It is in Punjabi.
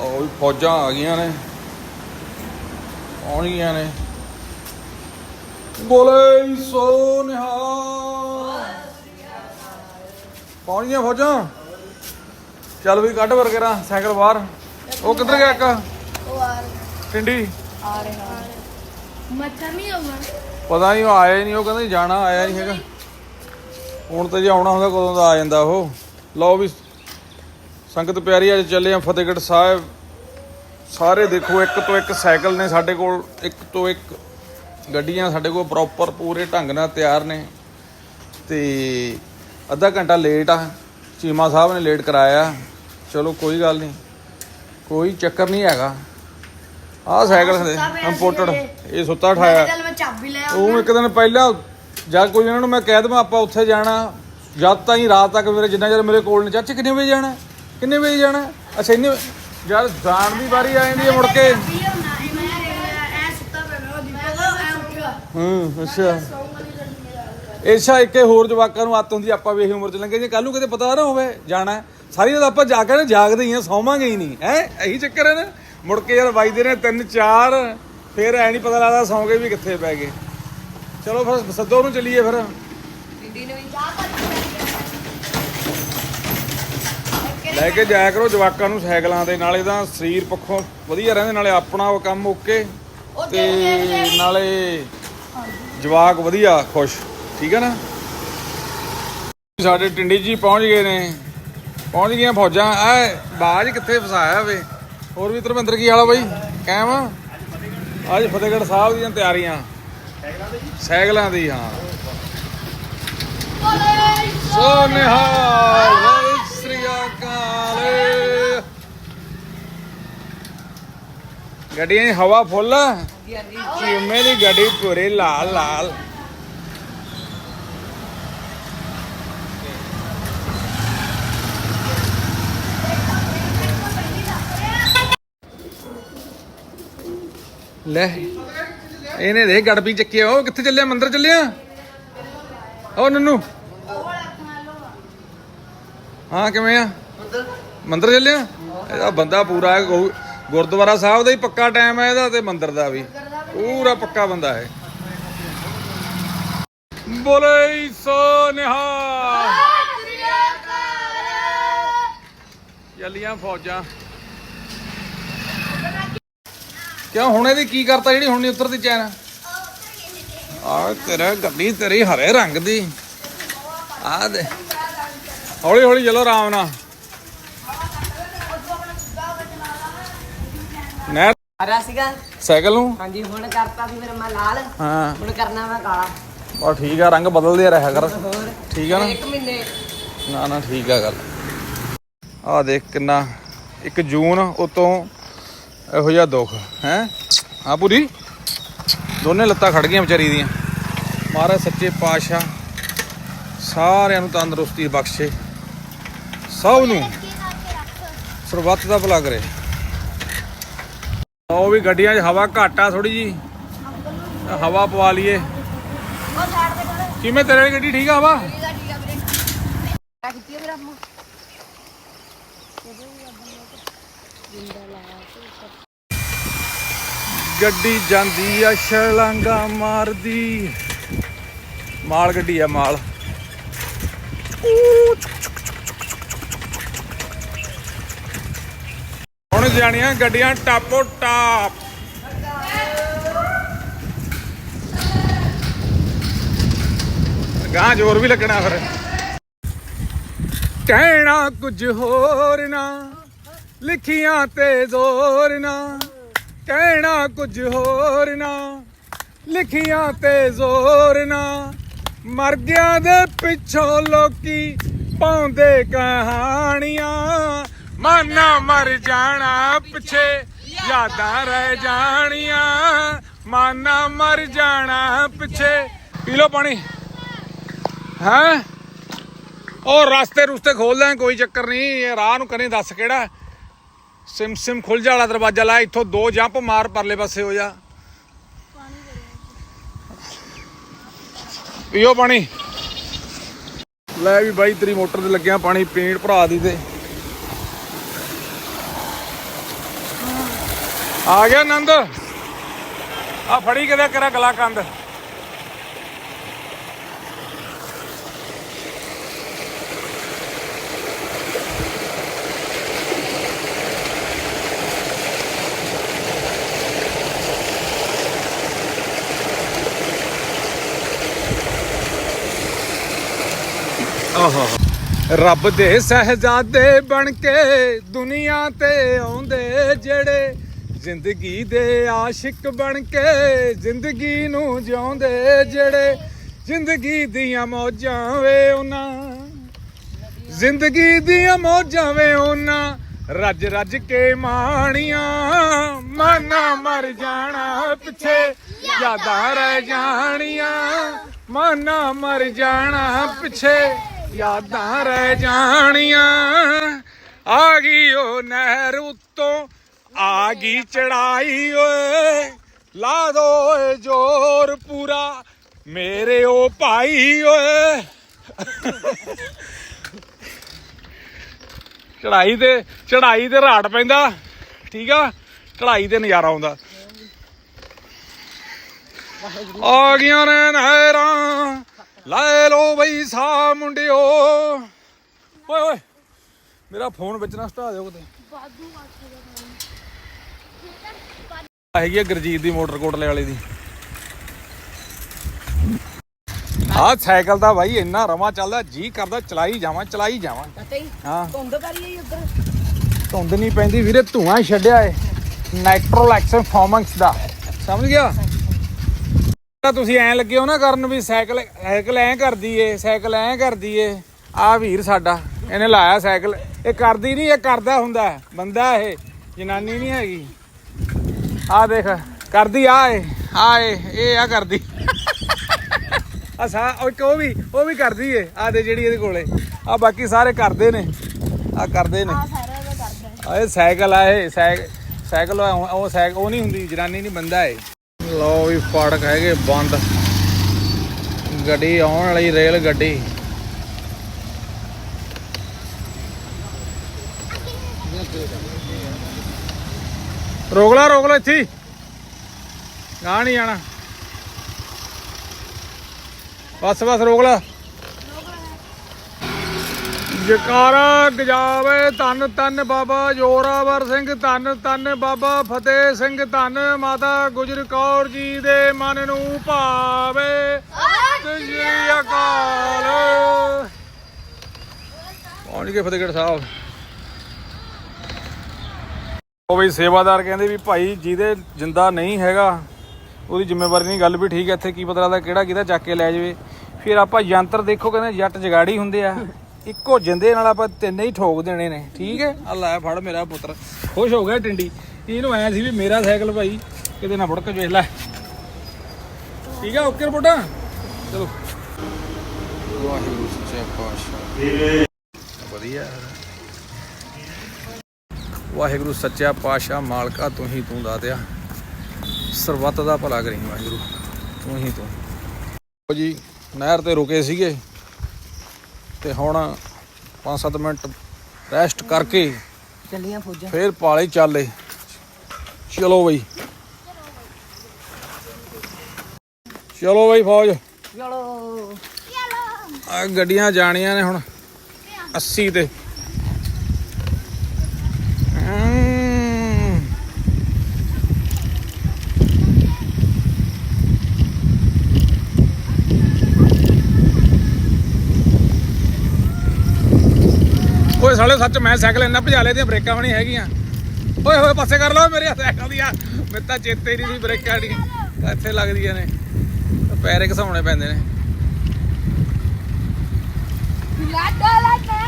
ਲਓ ਫੌਜਾਂ ਆ ਗਈਆਂ ਨੇ। ਪਹੁੰਚ ਨੇ। ਬੋਲੇ ਸੋ ਨਿਹਾਲ। ਪਹੁੰਚ ਫੌਜਾਂ? ਚੱਲ ਵੀ ਕੱਢ ਵਰਗੇਰਾ ਸਾਈਕਲ ਬਾਹਰ। ਉਹ ਕਿੱਧਰ ਗਿਆ ਇੱਕ? ਉਹ ਆ ਟਿੰਡੀ ਆ ਰਿਹਾ ਮੱਛਾ ਨਹੀਂ ਆਉਣਾ ਪਤਾ ਨਹੀਂ, ਉਹ ਆਇਆ ਹੀ ਨਹੀਂ, ਉਹ ਕਹਿੰਦਾ ਜਾਣਾ, ਆਇਆ ਨਹੀਂ ਹੈਗਾ। ਹੁਣ ਤੇ ਜੇ ਆਉਣਾ ਹੁੰਦਾ, ਕਦੋਂ ਦਾ ਆ ਜਾਂਦਾ ਉਹ। ਲਓ ਵੀ ਸੰਗਤ ਪਿਆਰੀ ਅੱਜ ਚੱਲੇ ਆ ਫਤਿਹਗੜ੍ਹ ਸਾਹਿਬ। ਸਾਰੇ ਦੇਖੋ ਇੱਕ ਤੋਂ ਇੱਕ ਸਾਈਕਲ ਨੇ ਸਾਡੇ ਕੋਲ ਇੱਕ ਤੋਂ ਇੱਕ ਗੱਡੀਆਂ ਸਾਡੇ ਕੋਲ ਪ੍ਰੋਪਰ ਪੂਰੇ ਢੰਗ ਨਾਲ ਤਿਆਰ ਨੇ। ਤੇ ਅੱਧਾ ਘੰਟਾ ਲੇਟ ਆ ਚੀਮਾ ਸਾਹਿਬ ਨੇ ਲੇਟ ਕਰਾਇਆ। ਚਲੋ ਕੋਈ ਗੱਲ ਨਹੀਂ ਕੋਈ ਚੱਕਰ ਨਹੀਂ ਹੈਗਾ। ਆਹ ਸਾਈਕਲ ਇੰਪੋਰਟਡ ਇਹ ਸੁੱਤਾ ਠਾਇਆ। ਚੱਲ ਮੈਂ ਚਾਬੀ ਲੈ ਉਹ ਇੱਕ ਦਿਨ ਪਹਿਲਾਂ ਜਦ ਕੋਈ ਇਹਨਾਂ ਨੂੰ ਮੈਂ ਕਹਿ ਦਵਾਂ ਆਪਾਂ ਉੱਥੇ ਜਾਣਾ। ਜਦ ਤਾਈਂ ਰਾਤ ਤੱਕ ਮੇਰੇ ਜਿੰਨਾ ਚਿਰ ਮੇਰੇ ਕੋਲ ਨੇ ਚਾਚੇ ਕਿੰਨੇ ਵਜੇ ਜਾਣਾ? ਕਿੰਨੇ ਵਜੇ ਜਾਣਾ? ਅੱਛਾ, ਇੰਨੇ ਜਦ ਜਾਣ ਦੀ ਵਾਰੀ ਆ ਜਾਂਦੀ ਹੈ ਮੁੜ ਕੇ। ਹੂੰ, ਅੱਛਾ। ਇਸ਼ਾ ਇੱਕੇ ਹੋਰ ਜਵਾਕਾਂ ਨੂੰ ਆਤ ਹੁੰਦੀ ਆਪਾਂ ਵੀ ਇਹੀ ਉਮਰ ਚ ਲੰਘੇ। ਜੇ ਕੱਲ ਨੂੰ ਕਿਤੇ ਪਤਾ ਨਾ ਹੋਵੇ ਜਾਣਾ ਹੈ। ਸਾਰੀ ਰਾਤ ਆਪਾਂ ਜਾ ਕੇ ਨਾ ਜਾਗਦੇ ਹੀ ਆ, ਸੌਵਾਂਗੇ ਹੀ ਨਹੀਂ। ਹੈ? ਇਹੀ ਚੱਕਰ ਹੈ ਨਾ। ਮੁੜ ਕੇ ਯਾਰ ਵੱਜਦੇ ਨੇ 3 4 ਫਿਰ ਐ ਨਹੀਂ ਪਤਾ ਲੱਗਦਾ ਸੌਂਗੇ ਵੀ ਕਿੱਥੇ ਪੈ ਗਏ। ਚਲੋ ਫਿਰ, ਸੱਦੋ ਨੂੰ ਚਲੀਏ ਫਿਰ। ਲੈ ਕੇ ਜਾਇਆ ਕਰੋ ਜਵਾਕਾਂ ਨੂੰ ਸਾਈਕਲਾਂ ਦੇ ਨਾਲੇ ਤਾਂ ਸਰੀਰ ਪੱਖੋਂ ਵਧੀਆ ਰਹਿੰਦੇ ਨਾਲੇ ਆਪਣਾ ਉਹ ਕੰਮ ਓਕੇ। ਤੇ ਨਾਲੇ ਜਵਾਕ ਵਧੀਆ ਖੁਸ਼ ਠੀਕ ਹੈ ਨਾ? ਸਾਡੇ ਟਿੰਡੀ ਜੀ ਪਹੁੰਚ ਗਏ ਨੇ। ਪਹੁੰਚ ਗਈਆਂ ਫੌਜਾਂ। ਐ ਬਾਜ ਕਿੱਥੇ ਫਸਾਇਆ ਵੇ? ਹੋਰ ਵੀ ਧਰਮਿੰਦਰ ਕੀ ਹਾਲ ਆ ਬਾਈ? ਕਾਇਮ ਅੱਜ ਫਤਿਹਗੜ੍ਹ ਸਾਹਿਬ ਦੀਆਂ ਤਿਆਰੀਆਂ। ਸਾਈਕਲਾਂ ਦੀ ਹਾਂ। ਸੋ ਨਿਹਾਲ ਸਤਿ ਗੱਡੀਆਂ ਦੀ ਹਵਾ ਫੁੱਲ। ਚੀਮੇ ਦੀ ਗੱਡੀ ਪੂਰੀ ਲਾਲ ਲਾਲ। ਲੈ, ਇਹਨੇ ਦੇ ਗੜਬੀ ਚੱਕੀ ਉਹ ਕਿੱਥੇ ਚੱਲਿਆ? ਮੰਦਰ ਚੱਲਿਆ? ਉਹ ਨੰਨੂ। ਹਾਂ, ਕਿਵੇਂ ਆ? ਮੰਦਰ ਚੱਲਿਆ ਇਹਦਾ ਬੰਦਾ ਪੂਰਾ ਹੈ ਗੁ- ਗੁਰਦੁਆਰਾ ਸਾਹਿਬ ਦਾ ਹੀ ਪੱਕਾ ਟਾਈਮ ਹੈ ਇਹਦਾ ਤੇ ਮੰਦਰ ਦਾ ਵੀ। ਪੂਰਾ ਪੱਕਾ ਬੰਦਾ ਹੈ। ਬੋਲੇ ਸੋ ਨਿਹਾਲ। ਚੱਲੀਆਂ ਫੌਜਾਂ। ਕਿਉਂ ਹੁਣ ਇਹਦੀ ਕੀ ਕਰਤਾ ਜਿਹੜੀ ਹੁਣ ਨਹੀਂ ਉਤਰਦੀ ਚੈਨ? ਆ ਤੇਰਾ ਗੱਡੀ ਤੇਰੀ ਹਰੇ ਰੰਗ ਦੀ। ਆ ਦੇ ਹੌਲੀ ਹੌਲੀ ਚਲੋ ਆਰਾਮ ਨਾਲ। ਨਹਿਰ ਸੀਗਾ। ਸਾਈਕਲ ਨੂੰ? ਹਾਂਜੀ ਹੁਣ ਕਰਤਾ ਸੀ ਫਿਰ ਮੈਂ ਲਾਲ। ਹਾਂ। ਹੁਣ ਕਰਨਾ ਮੈਂ ਕਾਲਾ। ਬਾ ਠੀਕ ਆ ਰੰਗ ਬਦਲਦੇ ਰਿਹਾ ਕਰ। ਹੋਰ? ਠੀਕ ਆ ਨਾ? ਇੱਕ ਮਹੀਨੇ। ਨਾ ਨਾ ਠੀਕ ਆ ਗੱਲ। ਆ ਦੇਖ ਕਿੰਨਾ 1 ਜੂਨ ਉਤੋਂ ਇਹੋ ਜਿਹਾ ਦੁੱਖ ਹੈ? ਹਾਂ ਪੂਰੀ? ਦੋਨੇ ਲੱਤਾਂ ਖੜ ਗਈਆਂ ਵਿਚਾਰੀ ਦੀਆਂ। ਮਹਾਰਾਜ ਸੱਚੇ ਪਾਤਸ਼ਾਹ ਸਾਰਿਆਂ ਨੂੰ ਤੰਦਰੁਸਤੀ ਬਖਸ਼ੇ। ਸਭ ਨੂੰ ਸਰਬੱਤ ਦਾ ਭਲਾ ਕਰੇ। ਉਹ ਵੀ ਗੱਡੀਆਂ 'ਚ ਹਵਾ ਘੱਟ ਆ ਥੋੜੀ ਜੀ ਹਵਾ ਪਵਾ ਲਈਏ। ਕਿਵੇਂ ਤੇਰੇ ਗੱਡੀ ਠੀਕ ਆ ਹਵਾ? ਗੱਡੀ ਜਾਂਦੀ ਆ ਛਲਾਂਗਾ ਮਾਰਦੀ। ਮਾਲ ਗੱਡੀ ਆ ਮਾਲ। ਹੁਣ ਜਾਣੀਆਂ ਗੱਡੀਆਂ ਟਾਪੋ ਟਾਪ। ਗਾਂ ਜ਼ੋਰ ਵੀ ਲੱਗਣਾ ਫਿਰ। ਕਹਿਣਾ ਕੁਝ ਹੋਰ ਨਾ, ਲਿਖੀਆਂ ਤੇ ਜ਼ੋਰ ਨਾ। ਕਹਿਣਾ ਕੁਝ ਹੋਰ ਨਾ, ਲਿਖੀਆਂ ਤੇ ਜ਼ੋਰ ਨਾ। ਮਰ ਗਿਆ ਦੇ ਪਿੱਛੋਂ ਲੋਕੀ ਪਾਉਂਦੇ ਕਹਾਣੀਆਂ। ਮਾਨਾ ਮਰ ਜਾਣਾ ਪਿੱਛੇ, ਯਾਦਾਂ ਰਹਿ ਜਾਣੀਆਂ। ਮਾਨਾ ਮਰ ਜਾਣਾ ਪਿੱਛੇ। ਪੀ ਲਓ ਪਾਣੀ। ਹੈਂ? ਉਹ ਰਸਤੇ ਰੁਸਤੇ ਖੋਲਦਾ ਕੋਈ ਚੱਕਰ ਨਹੀਂ। ਇਹ ਰਾਹ ਨੂੰ ਕਰੇ ਦੱਸ ਕਿਹੜਾ। ਸਿਮ ਸਿਮ ਖੁੱਲ ਜਾ ਵਾਲਾ ਦਰਵਾਜ਼ਾ ਲਾ, ਇੱਥੋਂ ਦੋ ਜੰਪ ਮਾਰ ਪਰਲੇ ਪਾਸੇ ਹੋ ਜਾ। ਪੀਓ ਪਾਣੀ। ਲੈ ਵੀ ਬਾਈ, ਤੇਰੀ ਮੋਟਰ ਤੇ ਲੱਗਿਆ ਪਾਣੀ, ਪੇਂਟ ਭਰਾ ਦੀ ਤੇ। ਆ ਗਿਆ ਨੰਦ। ਆ ਫੜੀ ਕਿਤੇ ਕਰਾ ਗਲਾ ਕੰਦ ਆਹਾ। ਰੱਬ ਦੇ ਸਹਜ਼ਾਦੇ ਬਣ ਕੇ ਦੁਨੀਆ ਤੇ ਆਉਂਦੇ ਜਿਹੜੇ ਜ਼ਿੰਦਗੀ ਦੇ ਆਸ਼ਿਕ ਬਣ ਕੇ ਜ਼ਿੰਦਗੀ ਨੂੰ ਜਿਉਂਦੇ ਜਿਹੜੇ ਜ਼ਿੰਦਗੀ ਦੀਆਂ ਮੌਜਾਂ ਵੇ ਉਹਨਾਂ। ਜ਼ਿੰਦਗੀ ਦੀਆਂ ਮੌਜਾਂ ਵੇ ਉਹਨਾਂ, ਰੱਜ ਰੱਜ ਕੇ ਮਾਣੀਆਂ, ਮਾਨਾ ਮਰ ਜਾਣਾ ਪਿੱਛੇ, ਯਾਦਾਂ ਰਹਿ ਜਾਣੀਆਂ, ਮਾਨਾ ਮਰ ਜਾਣਾ ਪਿੱਛੇ, ਯਾਦਾਂ ਰਹਿ ਜਾਣੀਆਂ। ਆ ਗਈ ਉਹ ਨਹਿਰ ਉੱਤੋਂ ਆ ਗਈ ਚੜਾਈ ਓਏ, ਲਾ ਦੋ ਏ ਜੋਰ ਪੂਰਾ, ਮੇਰੇ ਉਹ ਭਾਈ ਓਏ। ਚੜਾਈ ਤੇ ਚੜਾਈ ਤੇ ਰਾੜ ਪੈਂਦਾ, ਠੀਕ ਆ? ਚੜਾਈ ਤੇ ਨਜ਼ਾਰਾ ਆਉਂਦਾ। ਆ ਗਈਆਂ ਨੇ ਨਹਿਰਾਂ, ਲੈ ਲੋ ਬਈ ਸਾ ਮੁੰਡਿਓ। ਓਏ ਓਏ, ਮੇਰਾ ਫੋਨ ਵਿੱਚ ਨਾ ਸਟਾ ਦਿਓ ਕਿਤੇ। ਹੈਗੀ ਆ ਗੁਰਜੀਤ ਦੀ ਮੋਟਰ ਕੋਟਲੇ ਵਾਲੇ ਦੀ। ਆਹ ਸਾਈਕਲ ਦਾ ਬਾਈ ਇੰਨਾ ਰਮਾ ਚੱਲਦਾ ਜੀ ਕਰਦਾ ਚਲਾਈ ਜਾਵਾਂ ਚਲਾਈ ਜਾਵਾਂ। ਹਾਂ। ਧੁੰਦ ਕਰੀ ਉੱਧਰ। ਧੁੰਦ ਨਹੀਂ ਪੈਂਦੀ ਵੀਰੇ ਧੂਆਂ ਹੀ ਛੱਡਿਆ ਏ। ਨਾਈਟ੍ਰੋਲੈਕਸਨ ਫਾਰਮੈਂਕਸ ਦਾ। ਸਮਝ ਗਿਆ? ਤਾਂ ਤੁਸੀਂ ਐਂ ਲੱਗੇ ਹੋ ਨਾ ਕਰਨ ਵੀ ਸਾਈਕਲ ਸਾਈਕਲ ਐਂ ਕਰਦੀ ਏ ਸਾਈਕਲ ਐਂ ਕਰਦੀ ਏ। ਆ ਵੀਰ ਸਾਡਾ ਇਹਨੇ ਲਾਇਆ ਸਾਈਕਲ। ਇਹ ਕਰਦੀ ਨਹੀਂ ਇਹ ਕਰਦਾ ਹੁੰਦਾ। ਬੰਦਾ ਇਹ ਜਨਾਨੀ ਨਹੀਂ ਹੈਗੀ। ਆ ਦੇਖ ਕਰਦੀ ਆ ਏ ਆ ਏ ਇਹ ਆ ਕਰਦੀ। ਆ ਸਾ ਉਹ ਵੀ ਉਹ ਵੀ ਕਰਦੀ ਏ ਆ ਦੇ ਜਿਹੜੀ ਇਹਦੇ ਕੋਲੇ। ਆ ਬਾਕੀ ਸਾਰੇ ਕਰਦੇ ਨੇ ਆ ਕਰਦੇ ਨੇ। ਆ ਇਹ ਸਾਈਕਲ ਆ ਇਹ ਸਾਈਕ- ਸਾਈਕਲ ਉਹ ਸਾਈਕਲ ਉਹ ਨਹੀਂ ਹੁੰਦੀ ਜਨਾਨੀ ਨਹੀਂ ਬੰਦਾ ਏ ਲਓ ਵੀ ਫਾਟਕ ਹੈਗੇ ਬੰਦ। ਗੱਡੀ ਆਉਣ ਵਾਲੀ ਰੇਲ ਗੱਡੀ ਰੋਕ ਲਾ ਰੋਕ ਲਾ ਇੱਥੇ ਗਾਂ ਗਾਂਹ ਨਹੀਂ ਜਾਣਾ। ਬਸ ਬਸ, ਰੋਕ ਲਾ। ਜਕਾਰਾ ਗਜਾਵੇ ਧੰਨ ਧੰਨ ਬਾਬਾ ਜੋਰਾਵਰ ਸਿੰਘ, ਧੰਨ ਧੰਨ ਬਾਬਾ ਫਤਿਹ ਸਿੰਘ, ਧੰਨ ਮਾਤਾ ਗੁਜਰ ਕੌਰ ਜੀ ਦੇ ਮਨ ਨੂੰ ਭਾਵੇ। ਸ੍ਰੀ ਅਕਾਲ। ਪਹੁੰਚ ਗਏ ਫਤਿਹਗੜ੍ਹ ਸਾਹਿਬ। ਉਹ ਵੀ ਸੇਵਾਦਾਰ ਕਹਿੰਦੇ ਵੀ ਭਾਈ ਜਿਹਦੇ ਜਿੰਦਾ ਨਹੀਂ ਹੈਗਾ ਉਹਦੀ ਜ਼ਿੰਮੇਵਾਰੀ ਨਹੀਂ ਗੱਲ ਵੀ ਠੀਕ ਹੈ ਇੱਥੇ ਕੀ ਪਤਾ ਲੱਗਦਾ ਕਿਹੜਾ ਕਿਹਦਾ ਚੱਕ ਕੇ ਲੈ ਜਾਵੇ। ਫਿਰ ਆਪਾਂ ਯੰਤਰ ਦੇਖੋ ਕਹਿੰਦੇ ਜੱਟ ਜਗਾੜੀ ਹੁੰਦੇ ਆ ਇੱਕੋ ਜਿੰਦੇ ਨਾਲ ਆਪਾਂ ਤਿੰਨੇ ਹੀ ਠੋਕ ਦੇਣੇ ਨੇ ਠੀਕ ਹੈ? ਆ ਲੈ ਫੜ ਮੇਰਾ ਪੁੱਤਰ। ਖੁਸ਼ ਹੋ ਗਿਆ ਟਿੰਡੀ। ਇਹਨੂੰ ਐ ਸੀ ਵੀ ਮੇਰਾ ਸਾਈਕਲ ਭਾਈ ਕਿਤੇ ਨਾ ਫੁੜਕ ਵੇਖ ਲੈ। ਠੀਕ ਆ ਓਕੇ ਰਿਪੋਰਟਾਂ? ਚਲੋ। ਵਾਹਿਗੁਰੂ ਸੱਚਾ ਪਾਤਸ਼ਾਹ ਵਧੀਆ। ਵਾਹਿਗੁਰੂ ਸੱਚਾ ਪਾਤਸ਼ਾਹ ਮਾਲਕਾ ਤੂੰ ਹੀ ਤੂੰ ਦਾਤਿਆ ਸਰਬੱਤ ਦਾ ਭਲਾ ਕਰੀ ਵਾਹਿਗੁਰੂ ਤੂੰ ਹੀ ਤੂੰ। ਲਓ ਜੀ ਨਹਿਰ ਤੇ ਰੁਕੇ ਸੀਗੇ। ਤੇ ਹੁਣ 5-7 ਮਿੰਟ ਰੈਸਟ ਕਰਕੇ ਚੱਲੀਆਂ ਫੌਜਾਂ। ਫੇਰ ਪਾਲੇ ਚਾਲੇ। ਚਲੋ ਬਈ। ਚਲੋ ਬਈ ਫੌਜ। ਚਲੋ। ਆ ਗੱਡੀਆਂ ਜਾਣੀਆਂ ਨੇ ਹੁਣ। 80 ਤੇ। ਓਏ ਸਾਲੇ ਸੱਚ ਮੈਂ ਸਾਈਕਲ ਇੰਨਾ ਭਜਾ ਦੀਆਂ ਬ੍ਰੇਕਾਂ ਵੀ ਨਹੀਂ ਹੈਗੀਆਂ। ਓਏ ਹੋਏ, ਪਾਸੇ ਕਰ ਲਓ ਮੇਰੇ ਸਾਈਕਲ ਦੀਆਂ ਮੇਰੇ ਤਾਂ ਚੇਤੇ ਨਹੀਂ ਸੀ ਬ੍ਰੇਕਾਂ ਦੀ। ਇੱਥੇ ਲੱਗਦੀਆਂ ਨੇ। ਪੈਰੇ ਘਸਾਉਣੇ ਪੈਂਦੇ ਨੇ। ਲਾਡਾ ਲਾਡਾ।